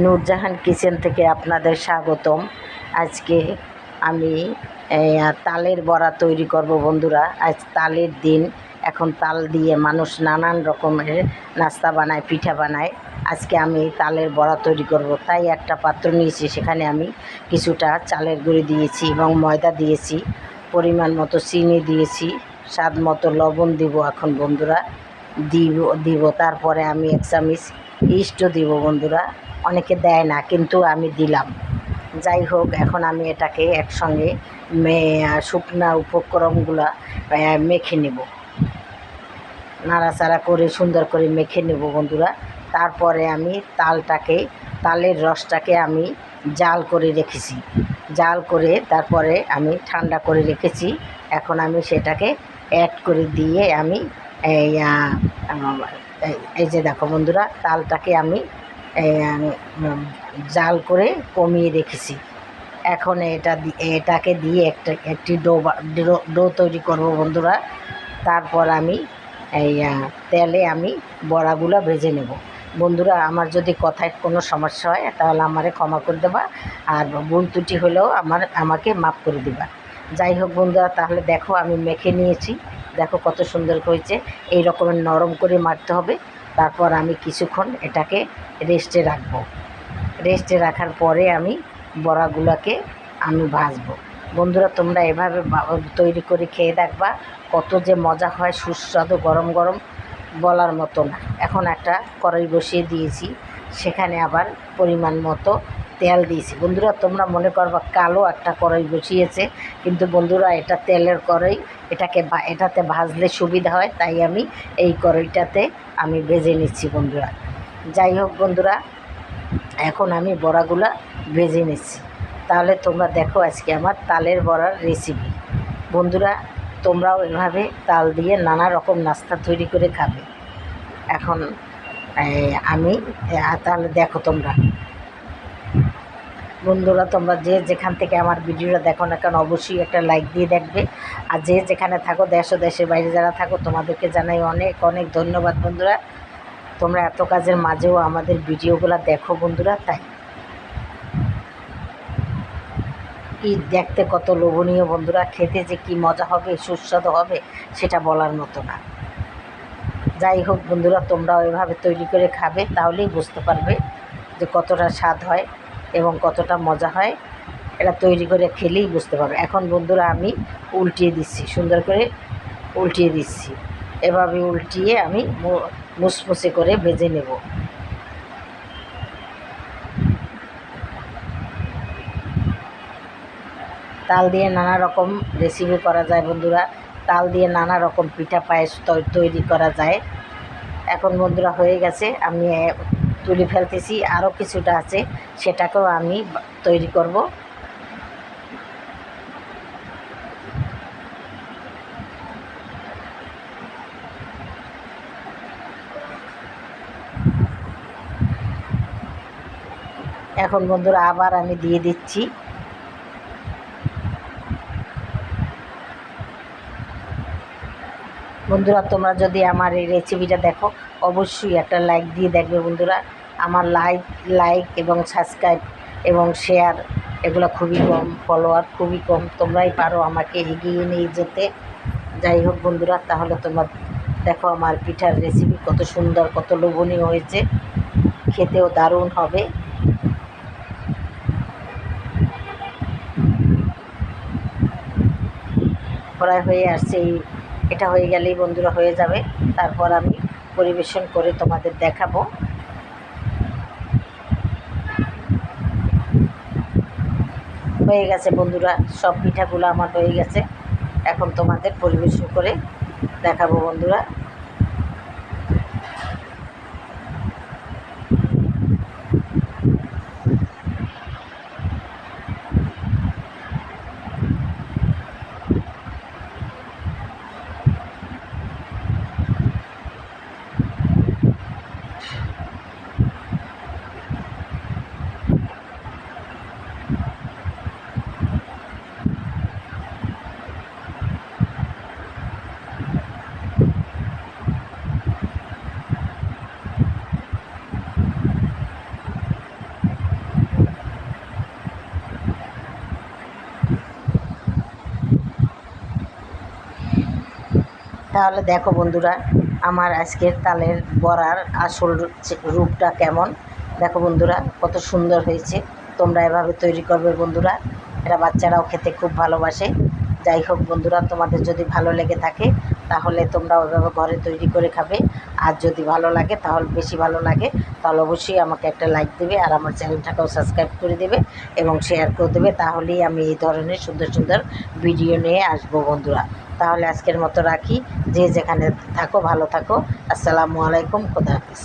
Nurjahan kitchen থেকে আপনাদের স্বাগতম। আজকে আমি তালের বড়া তৈরি করব বন্ধুরা। আজ তালের দিন, এখন তাল দিয়ে মানুষ নানান রকমের নাস্তা বানায়, পিঠা বানায়। আজকে আমি তালের বড়া তৈরি করব। তাই একটা পাত্র নিয়েছি, সেখানে আমি কিছুটা চালের গুঁড়ি দিয়েছি এবং ময়দা দিয়েছি, পরিমাণ মতো চিনি দিয়েছি, স্বাদ মতো লবণ দিব এখন বন্ধুরা। দিব দিব, তারপরে আমি এক চামিচ ইস্টও দিব বন্ধুরা। অনেকে দেয় না কিন্তু আমি দিলাম। যাই হোক এখন আমি এটাকে একসঙ্গে মে শুকনা উপকরণগুলো আহ, মেখে নেব। নাড়াচাড়া করে সুন্দর করে মেখে নেব বন্ধুরা। তারপরে আমি তালটাকে তালের রসটাকে আমি জাল করে রেখেছি। জাল করে তারপরে আমি ঠান্ডা করে রেখেছি। এখন আমি সেটাকে অ্যাড করে দিয়ে আমি এই যে দেখো বন্ধুরা তালটাকে আমি জাল করে কমিয়ে রেখেছি। এখন এটা এটাকে দিয়ে একটা, একটি ডো ডো- তৈরি করব বন্ধুরা। তারপর আমি এই তেলে আমি বড়াগুলো ভেজে নেব। বন্ধুরা, আমার যদি কথায় কোনো সমস্যা হয়, তাহলে আমারে ক্ষমা করে দেবা। আর ভুল ত্রুটি হলেও আমার, আমাকে মাফ করে দিবা। যাই হোক বন্ধুরা, তাহলে দেখো আমি মেখে নিয়েছি। দেখো কত সুন্দর হয়েছে। এই রকমের নরম করে মারতে হবে। তারপর আমি কিছুক্ষণ এটাকে রেস্টে রাখব। রেস্টে রাখার পরে আমি বড়াগুলোকে আমি ভাজবো। বন্ধুরা, তোমরা এভাবে তৈরি করে খেয়ে দেখবা, কত যে মজা হয়, সুস্বাদু, গরম গরম বলার মতো না। এখন একটা কড়াই বসিয়ে দিয়েছি, সেখানে আবার পরিমাণ মতো তেল দিয়েছি। বন্ধুরা, তোমরা মনে করবা কালো একটা কড়াই বসিয়েছে, কিন্তু বন্ধুরা, এটা তেলের কড়াই, এটাকে এটাতে ভাজলে সুবিধা হয়, তাই আমি এই কড়াইটাতে আমি ভেজে নিচ্ছি বন্ধুরা। যাই হোক বন্ধুরা, এখন আমি বড়াগুলা ভেজে নিচ্ছি। তাহলে তোমরা দেখো আজকে আমার তালের বড়ার রেসিপি বন্ধুরা, তোমরাও এভাবে তাল দিয়ে নানা রকম নাস্তা তৈরি করে খাবে। এখন আমি তাহলে দেখো তোমরা। বন্ধুরা, তোমরা যে যেখান থেকে আমার ভিডিওটা দেখো না কেন, অবশ্যই একটা লাইক দিয়ে দেখবে। আর যে যেখানে থাকো, দেশ ও দেশের বাইরে যারা থাকো, তোমাদেরকে জানাই অনেক অনেক ধন্যবাদ বন্ধুরা। তোমরা এত কাজের মাঝেও আমাদের ভিডিওগুলো দেখো বন্ধুরা, তাই। কি দেখতে কত লোভনীয় বন্ধুরা, খেতে যে কি মজা হবে, সুস্বাদু হবে, সেটা বলার মতো না। যাই হোক বন্ধুরা, তোমরাও ওইভাবে তৈরি করে খাবে, তাহলেই বুঝতে পারবে যে কতটা স্বাদ হয়। এবং কতটা মজা হয় এটা তৈরি করে খেলেই বুঝতে পারবে। এখন বন্ধুরা আমি উল্টিয়ে দিচ্ছি, সুন্দর করে উল্টিয়ে দিচ্ছি। এভাবে উল্টিয়ে আমি মুসমুসে করে ভেজে নেব। তাল দিয়ে নানা রকম রেসিপি করা যায় বন্ধুরা। তাল দিয়ে নানা রকম পিঠা পায়েস তৈরি করা যায়। এখন বন্ধুরা হয়ে গেছে, আমি তুলে ফেলতেছি আরও কিছুটা আছে, সেটাকেও আমি তৈরি করব। এখন বন্ধুরা আবার আমি দিয়ে দিচ্ছি। বন্ধুরা, তোমরা যদি আমার এই রেসিপিটা দেখো, অবশ্যই একটা লাইক দিয়ে দেখবে বন্ধুরা। আমার লাইক লাইক এবং সাবস্ক্রাইব এবং শেয়ার এগুলো খুবই কম ফলোয়ার খুবই কম। তোমরাই পারো আমাকে এগিয়ে নিয়ে যেতে। যাই হোক বন্ধুরা, তাহলে তোমরা দেখো আমার পিঠার রেসিপি কত সুন্দর, কত লোভনীয় হয়েছে। খেতেও দারুণ হবে। প্রায় হয়ে আসছে এই এটা হয়ে গেলেই বন্ধুরা হয়ে যাবে। তারপর আমি পরিবেশন করে তোমাদের দেখাবো। হয়ে গেছে বন্ধুরা, সব পিঠাগুলো আমার হয়ে গেছে। এখন তোমাদের পরিবেশন করে দেখাবো বন্ধুরা। তাহলে দেখো বন্ধুরা, আমার আজকের তালের বড়ার আসল রূপ- রূপটা কেমন? দেখো বন্ধুরা, কত সুন্দর হয়েছে। তোমরা এভাবে তৈরি করবে বন্ধুরা। এরা বাচ্চারাও খেতে খুব ভালোবাসে। যাই হোক বন্ধুরা, তোমাদের যদি ভালো লেগে থাকে, তাহলে তোমরা ওইভাবে ঘরে তৈরি করে খাবে। আর যদি ভালো লাগে, তাহলে বেশি ভালো লাগে, তাহলে অবশ্যই আমাকে একটা লাইক দেবে আর আমার চ্যানেলটাকেও সাবস্ক্রাইব করে দেবে এবং শেয়ার করে দেবে। তাহলেই আমি এই ধরনের সুন্দর সুন্দর ভিডিও নিয়ে আসব বন্ধুরা। তাহলে আজকের মতো রাখি। যে যেখানে থাকো ভালো থাকো। আসসালামু আলাইকুম খোদা হাফিজ।